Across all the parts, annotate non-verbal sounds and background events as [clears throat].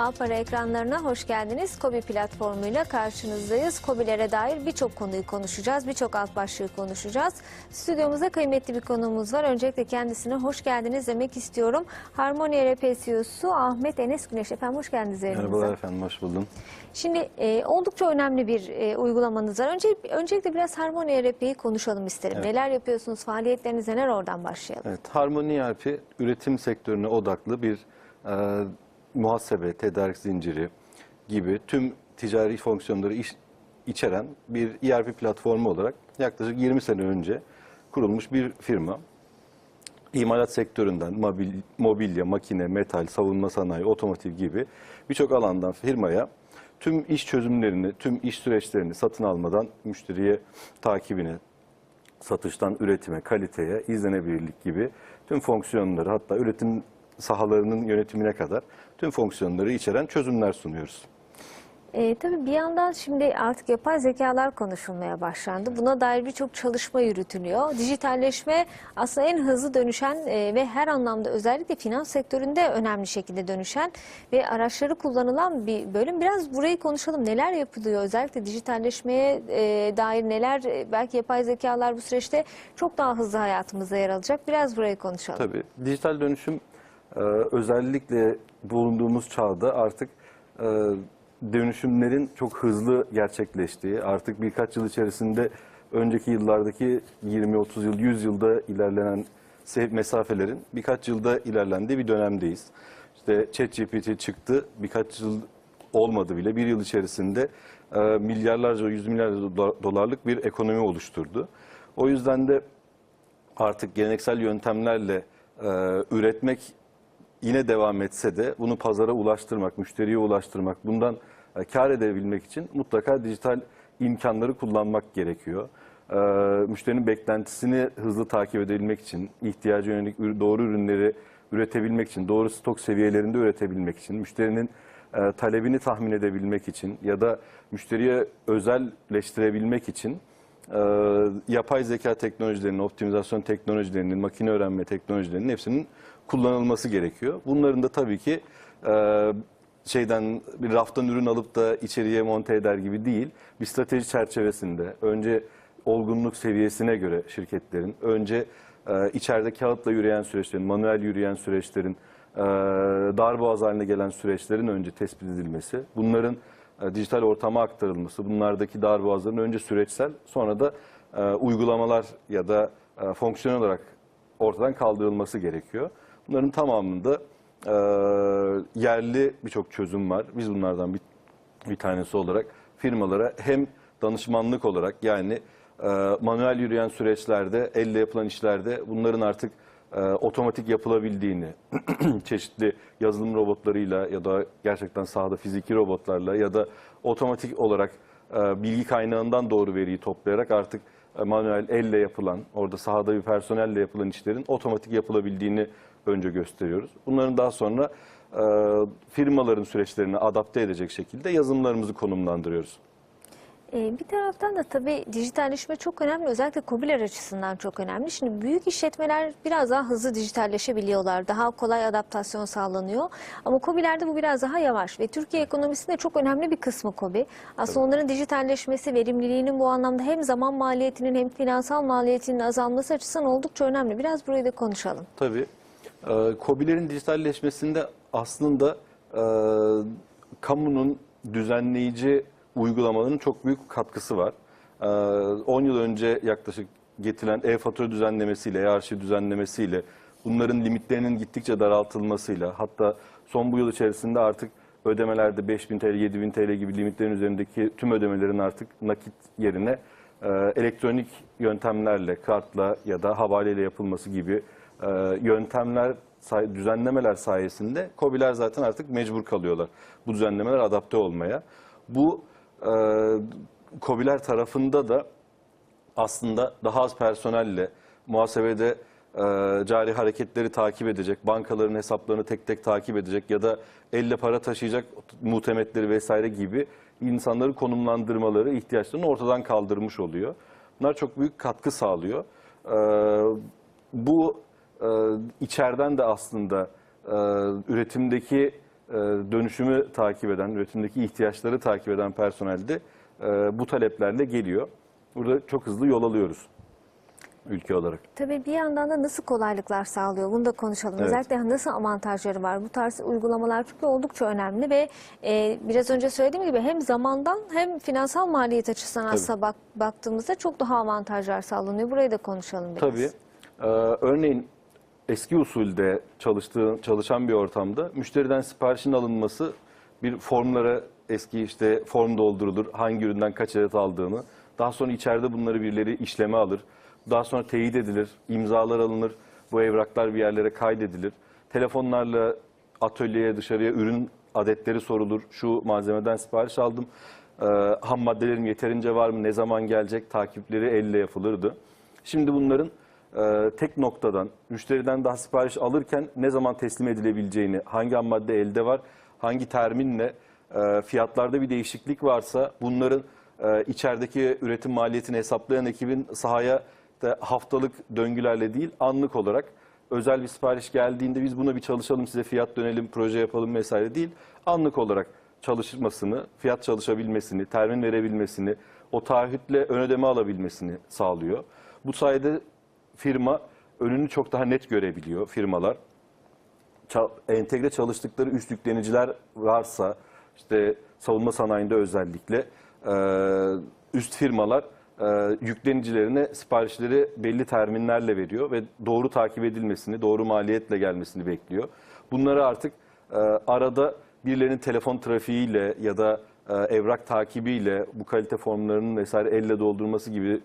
Apara ekranlarına hoş geldiniz. Kobi platformuyla karşınızdayız. Kobilere dair birçok konuyu konuşacağız. Birçok alt başlığı konuşacağız. Stüdyomuzda kıymetli bir konuğumuz var. Öncelikle kendisine hoş geldiniz demek istiyorum. Harmony RP CEO'su Ahmet Enes Güneş. Efendim hoş geldiniz yayınımıza. Merhabalar efendim, hoş buldum. Şimdi e, oldukça önemli bir e, uygulamanız var. Önce, öncelikle biraz Harmony RP'yi konuşalım isterim. Evet. Neler yapıyorsunuz, faaliyetleriniz neler oradan başlayalım. Evet, Harmony ERP üretim sektörüne odaklı bir e, muhasebe, tedarik zinciri gibi tüm ticari fonksiyonları iş- içeren bir ERP platformu olarak yaklaşık 20 sene önce kurulmuş bir firma. İmalat sektöründen mobil, mobilya, makine, metal, savunma sanayi, otomotiv gibi birçok alandan firmaya tüm iş çözümlerini, tüm iş süreçlerini satın almadan müşteriye takibine, satıştan üretime, kaliteye, izlenebilirlik gibi tüm fonksiyonları hatta üretim sahalarının yönetimine kadar tüm fonksiyonları içeren çözümler sunuyoruz. E, tabii bir yandan şimdi artık yapay zekalar konuşulmaya başlandı. Buna dair birçok çalışma yürütülüyor. Dijitalleşme aslında en hızlı dönüşen e, ve her anlamda özellikle finans sektöründe önemli şekilde dönüşen ve araçları kullanılan bir bölüm. Biraz burayı konuşalım. Neler yapılıyor? Özellikle dijitalleşmeye e, dair neler e, belki yapay zekalar bu süreçte çok daha hızlı hayatımızda yer alacak. Biraz burayı konuşalım. Tabii dijital dönüşüm e, özellikle bulunduğumuz çağda artık e, dönüşümlerin çok hızlı gerçekleştiği, artık birkaç yıl içerisinde önceki yıllardaki 20-30 yıl, 100 yılda ilerlenen mesafelerin birkaç yılda ilerlendiği bir dönemdeyiz. İşte ChatGPT çıktı, birkaç yıl olmadı bile, bir yıl içerisinde e, milyarlarca, yüz milyarlarca dolar- dolarlık bir ekonomi oluşturdu. O yüzden de artık geleneksel yöntemlerle e, üretmek yine devam etse de bunu pazara ulaştırmak, müşteriye ulaştırmak, bundan e, kar edebilmek için mutlaka dijital imkanları kullanmak gerekiyor. E, müşterinin beklentisini hızlı takip edebilmek için, ihtiyaca yönelik doğru ürünleri üretebilmek için, doğru stok seviyelerinde üretebilmek için, müşterinin e, talebini tahmin edebilmek için ya da müşteriye özelleştirebilmek için yapay zeka teknolojilerinin, optimizasyon teknolojilerinin, makine öğrenme teknolojilerinin hepsinin kullanılması gerekiyor. Bunların da tabii ki e, şeyden bir raftan ürün alıp da içeriye monte eder gibi değil. Bir strateji çerçevesinde önce olgunluk seviyesine göre şirketlerin, önce e, içeride kağıtla yürüyen süreçlerin, manuel yürüyen süreçlerin, e, darboğaz haline gelen süreçlerin önce tespit edilmesi, bunların e, dijital ortama aktarılması, bunlardaki darboğazların önce süreçsel, sonra da e, uygulamalar ya da e, fonksiyonel olarak ortadan kaldırılması gerekiyor. Bunların tamamında e, yerli birçok çözüm var. Biz bunlardan bir, bir tanesi olarak firmalara hem danışmanlık olarak yani e, manuel yürüyen süreçlerde, elle yapılan işlerde bunların artık e, otomatik yapılabildiğini, [clears throat] çeşitli yazılım robotlarıyla ya da gerçekten sahada fiziki robotlarla ya da otomatik olarak e, bilgi kaynağından doğru veriyi toplayarak artık e, manuel elle yapılan, orada sahada bir personelle yapılan işlerin otomatik yapılabildiğini önce gösteriyoruz. Bunların daha sonra e, firmaların süreçlerini adapte edecek şekilde yazılımlarımızı konumlandırıyoruz. Ee, Bir taraftan da tabii dijitalleşme çok önemli. Özellikle KOBİ'ler açısından çok önemli. Şimdi büyük işletmeler biraz daha hızlı dijitalleşebiliyorlar. Daha kolay adaptasyon sağlanıyor. Ama KOBİ'lerde bu biraz daha yavaş. Ve Türkiye ekonomisinde çok önemli bir kısmı KOBİ. Aslında onların dijitalleşmesi, verimliliğinin bu anlamda hem zaman maliyetinin hem finansal maliyetinin azalması açısından oldukça önemli. Biraz burayı da konuşalım. Tabii. E, KOBİ'lerin dijitalleşmesinde aslında e, kamunun düzenleyici uygulamaların çok büyük katkısı var. E, 10 yıl önce yaklaşık getirilen e-fatura düzenlemesiyle, e-arşiv düzenlemesiyle, bunların limitlerinin gittikçe daraltılmasıyla, hatta son bu yıl içerisinde artık ödemelerde 5000 TL, 7000 TL gibi limitlerin üzerindeki tüm ödemelerin artık nakit yerine e, elektronik yöntemlerle, kartla ya da havaleyle yapılması gibi e, yöntemler, düzenlemeler sayesinde KOBİ'ler zaten artık mecbur kalıyorlar bu düzenlemeler adapte olmaya. Bu e, KOBİ'ler tarafında da aslında daha az personelle muhasebede e, cari hareketleri takip edecek, bankaların hesaplarını tek tek takip edecek ya da elle para taşıyacak muhtemetleri vesaire gibi insanları konumlandırmaları ihtiyaçlarını ortadan kaldırmış oluyor. Bunlar çok büyük katkı sağlıyor. E, bu e, içeriden de aslında e, üretimdeki e, dönüşümü takip eden, üretimdeki ihtiyaçları takip eden personel de e, bu taleplerle geliyor. Burada çok hızlı yol alıyoruz ülke olarak. Tabii bir yandan da nasıl kolaylıklar sağlıyor bunu da konuşalım. Evet. Özellikle nasıl avantajları var? Bu tarz uygulamalar çünkü oldukça önemli ve e, biraz önce söylediğim gibi hem zamandan hem finansal maliyet açısından Tabii. aslında bak, baktığımızda çok daha avantajlar sağlanıyor. Burayı da konuşalım biraz. Tabii. Ee, örneğin eski usulde çalıştığı, çalışan bir ortamda müşteriden siparişin alınması bir formlara eski işte form doldurulur, hangi üründen kaç adet aldığını. Daha sonra içeride bunları birileri işleme alır. Daha sonra teyit edilir, imzalar alınır, bu evraklar bir yerlere kaydedilir. Telefonlarla atölyeye, dışarıya ürün adetleri sorulur. Şu malzemeden sipariş aldım. Ee, ham maddelerim yeterince var mı, ne zaman gelecek takipleri elle yapılırdı. Şimdi bunların e, tek noktadan, müşteriden daha sipariş alırken ne zaman teslim edilebileceğini, hangi ham madde elde var, hangi terminle, e, fiyatlarda bir değişiklik varsa bunların e, içerideki üretim maliyetini hesaplayan ekibin sahaya da haftalık döngülerle değil anlık olarak özel bir sipariş geldiğinde biz buna bir çalışalım size fiyat dönelim proje yapalım vesaire değil anlık olarak çalışmasını fiyat çalışabilmesini termin verebilmesini o taahhütle ön ödeme alabilmesini sağlıyor. Bu sayede firma önünü çok daha net görebiliyor firmalar entegre çalıştıkları üst yükleniciler varsa işte savunma sanayinde özellikle e, üst firmalar e, yüklenicilerine siparişleri belli terminlerle veriyor ve doğru takip edilmesini, doğru maliyetle gelmesini bekliyor. Bunları artık e, arada birilerinin telefon trafiğiyle ya da evrak takibiyle bu kalite formlarının vesaire elle doldurması gibi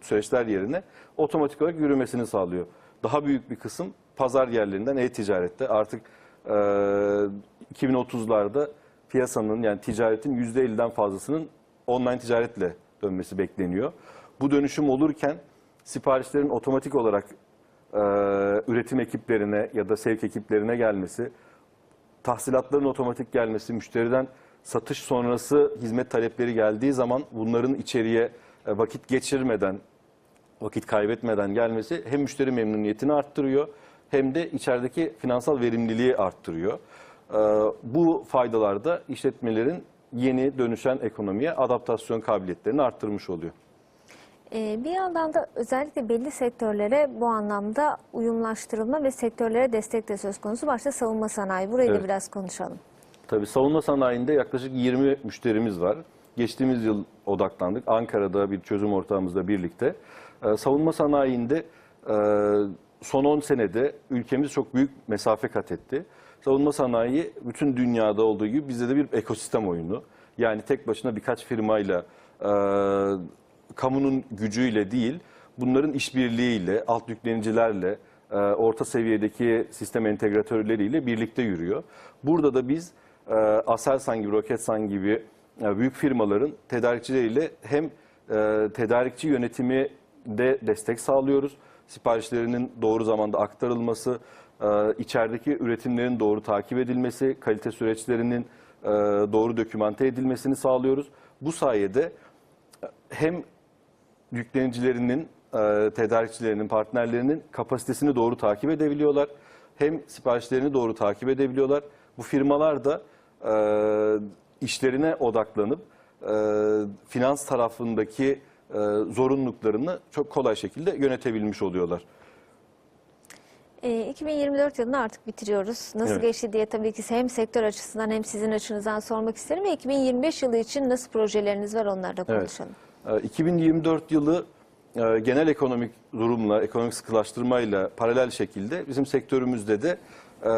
süreçler yerine otomatik olarak yürümesini sağlıyor. Daha büyük bir kısım pazar yerlerinden e-ticarette artık e, 2030'larda piyasanın yani ticaretin %50'den fazlasının online ticaretle dönmesi bekleniyor. Bu dönüşüm olurken siparişlerin otomatik olarak e, üretim ekiplerine ya da sevk ekiplerine gelmesi, tahsilatların otomatik gelmesi, müşteriden satış sonrası hizmet talepleri geldiği zaman bunların içeriye vakit geçirmeden, vakit kaybetmeden gelmesi hem müşteri memnuniyetini arttırıyor hem de içerideki finansal verimliliği arttırıyor. E, Bu faydalar da işletmelerin yeni dönüşen ekonomiye adaptasyon kabiliyetlerini arttırmış oluyor. Ee, bir yandan da özellikle belli sektörlere bu anlamda uyumlaştırılma ve sektörlere destek de söz konusu. Başta savunma sanayi. Burayı da Evet. biraz konuşalım. Tabii savunma sanayinde yaklaşık 20 müşterimiz var. Geçtiğimiz yıl odaklandık. Ankara'da bir çözüm ortağımızla birlikte. Ee, savunma sanayinde e, son 10 senede ülkemiz çok büyük mesafe kat etti. Savunma sanayi bütün dünyada olduğu gibi bizde de bir ekosistem oyunu. Yani tek başına birkaç firmayla, e, kamunun gücüyle değil, bunların işbirliğiyle, alt yüklenicilerle, e, orta seviyedeki sistem entegratörleriyle birlikte yürüyor. Burada da biz e, Aselsan gibi, Roketsan gibi e, büyük firmaların tedarikçileriyle hem e, tedarikçi yönetimi de destek sağlıyoruz. Siparişlerinin doğru zamanda aktarılması, e, içerideki üretimlerin doğru takip edilmesi, kalite süreçlerinin e, doğru dokümante edilmesini sağlıyoruz. Bu sayede hem yüklenicilerinin, e, tedarikçilerinin, partnerlerinin kapasitesini doğru takip edebiliyorlar. Hem siparişlerini doğru takip edebiliyorlar. Bu firmalar da e, işlerine odaklanıp e, finans tarafındaki e, zorunluluklarını çok kolay şekilde yönetebilmiş oluyorlar. Ee, 2024 yılını artık bitiriyoruz. Nasıl Evet. geçti diye tabii ki hem sektör açısından hem sizin açınızdan sormak isterim. Ve 2025 yılı için nasıl projeleriniz var Evet. konuşalım. Ee, 2024 yılı e, genel ekonomik durumla, ekonomik sıkılaştırmayla paralel şekilde bizim sektörümüzde de e,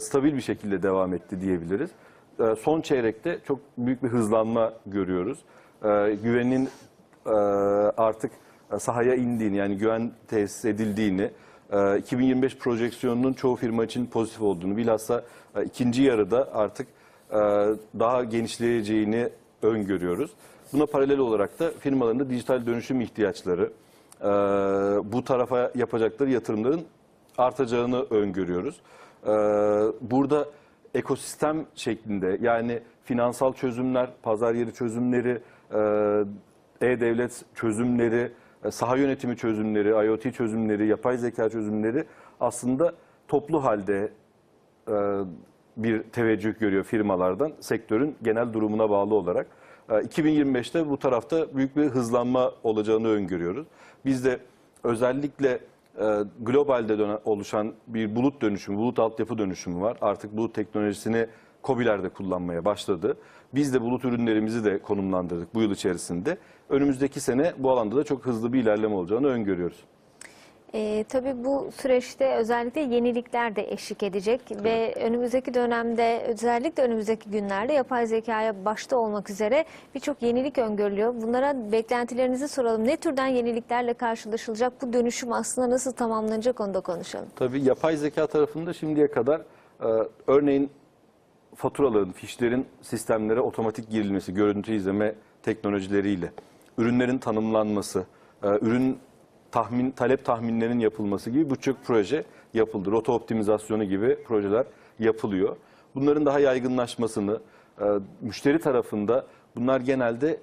stabil bir şekilde devam etti diyebiliriz. E, Son çeyrekte çok büyük bir hızlanma görüyoruz. E, Güvenin e, artık sahaya indiğini yani güven tesis edildiğini, e, 2025 projeksiyonunun çoğu firma için pozitif olduğunu, bilhassa ikinci yarıda artık daha genişleyeceğini öngörüyoruz. Buna paralel olarak da firmaların da dijital dönüşüm ihtiyaçları, bu tarafa yapacakları yatırımların artacağını öngörüyoruz. Burada ekosistem şeklinde yani finansal çözümler, pazar yeri çözümleri, e, e-devlet çözümleri, e, saha yönetimi çözümleri, IoT çözümleri, yapay zeka çözümleri aslında toplu halde e, bir teveccüh görüyor firmalardan sektörün genel durumuna bağlı olarak. E, 2025'te bu tarafta büyük bir hızlanma olacağını öngörüyoruz. Biz de özellikle globalde dönen, oluşan bir bulut dönüşümü, bulut altyapı dönüşümü var. Artık bulut teknolojisini COBİ'ler de kullanmaya başladı. Biz de bulut ürünlerimizi de konumlandırdık bu yıl içerisinde. Önümüzdeki sene bu alanda da çok hızlı bir ilerleme olacağını öngörüyoruz. E, tabii bu süreçte özellikle yenilikler de eşlik edecek ve önümüzdeki dönemde özellikle önümüzdeki günlerde yapay zekaya başta olmak üzere birçok yenilik öngörülüyor. Bunlara beklentilerinizi soralım. Ne türden yeniliklerle karşılaşılacak? Bu dönüşüm aslında nasıl tamamlanacak onu da konuşalım. Tabii yapay zeka tarafında şimdiye kadar e, örneğin faturaların, fişlerin sistemlere otomatik girilmesi, görüntü izleme teknolojileriyle, ürünlerin tanımlanması, e, ürün tahmin talep tahminlerinin yapılması gibi birçok proje yapıldı. Rota optimizasyonu gibi projeler yapılıyor. Bunların daha yaygınlaşmasını, e, müşteri tarafında bunlar genelde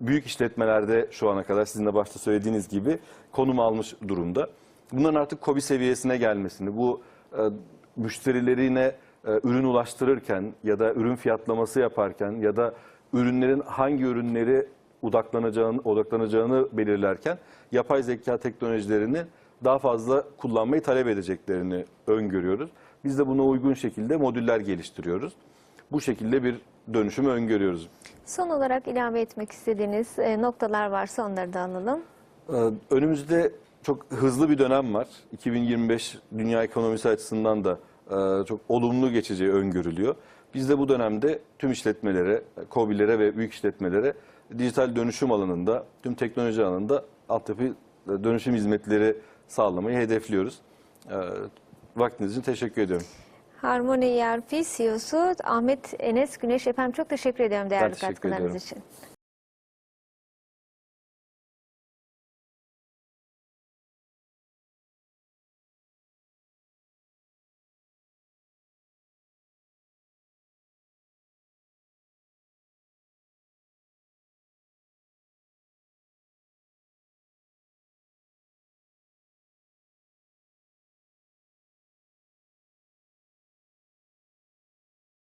büyük işletmelerde şu ana kadar sizin de başta söylediğiniz gibi konum almış durumda. Bunların artık KOBİ seviyesine gelmesini, bu e, müşterilerine e, ürün ulaştırırken ya da ürün fiyatlaması yaparken ya da ürünlerin hangi ürünleri odaklanacağını, odaklanacağını belirlerken yapay zeka teknolojilerini daha fazla kullanmayı talep edeceklerini öngörüyoruz. Biz de buna uygun şekilde modüller geliştiriyoruz. Bu şekilde bir dönüşümü öngörüyoruz. Son olarak ilave etmek istediğiniz e, noktalar varsa onları da alalım. Ee, Önümüzde çok hızlı bir dönem var. 2025 dünya ekonomisi açısından da e, çok olumlu geçeceği öngörülüyor. Biz de bu dönemde tüm işletmelere, KOBİ'lere ve büyük işletmelere dijital dönüşüm alanında, tüm teknoloji alanında altyapı e, dönüşüm hizmetleri sağlamayı hedefliyoruz. Ee, Vaktiniz için teşekkür ediyorum. Harmony ERP CEO'su Ahmet Enes Güneş efendim çok teşekkür ediyorum değerli teşekkür katkılarınız ediyorum. için.